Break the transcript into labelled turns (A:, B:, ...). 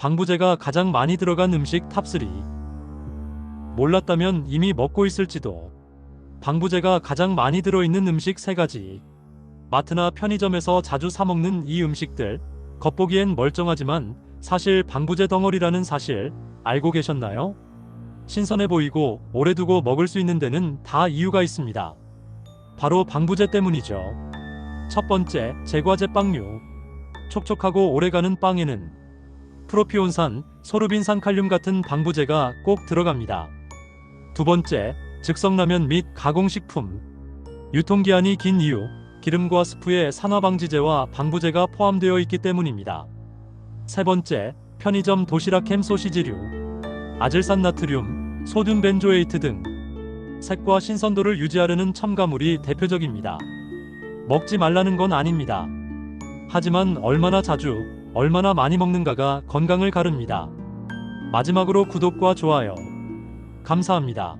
A: 방부제가 가장 많이 들어간 음식 탑3. 몰랐다면 이미 먹고 있을지도. 방부제가 가장 많이 들어있는 음식 3가지. 마트나 편의점에서 자주 사먹는 이 음식들. 겉보기엔 멀쩡하지만 사실 방부제 덩어리라는 사실 알고 계셨나요? 신선해 보이고 오래 두고 먹을 수 있는 데는 다 이유가 있습니다. 바로 방부제 때문이죠. 첫 번째, 제과제 빵류. 촉촉하고 오래가는 빵에는 프로피온산, 소르빈산 칼륨 같은 방부제가 꼭 들어갑니다. 두 번째, 즉석라면 및 가공식품. 유통기한이 긴 이유, 기름과 스프에 산화방지제와 방부제가 포함되어 있기 때문입니다. 세 번째, 편의점 도시락 햄 소시지류. 아질산 나트륨, 소듐 벤조에이트 등 색과 신선도를 유지하려는 첨가물이 대표적입니다. 먹지 말라는 건 아닙니다. 하지만 얼마나 자주, 얼마나 많이 먹는가가 건강을 가릅니다. 마지막으로 구독과 좋아요. 감사합니다.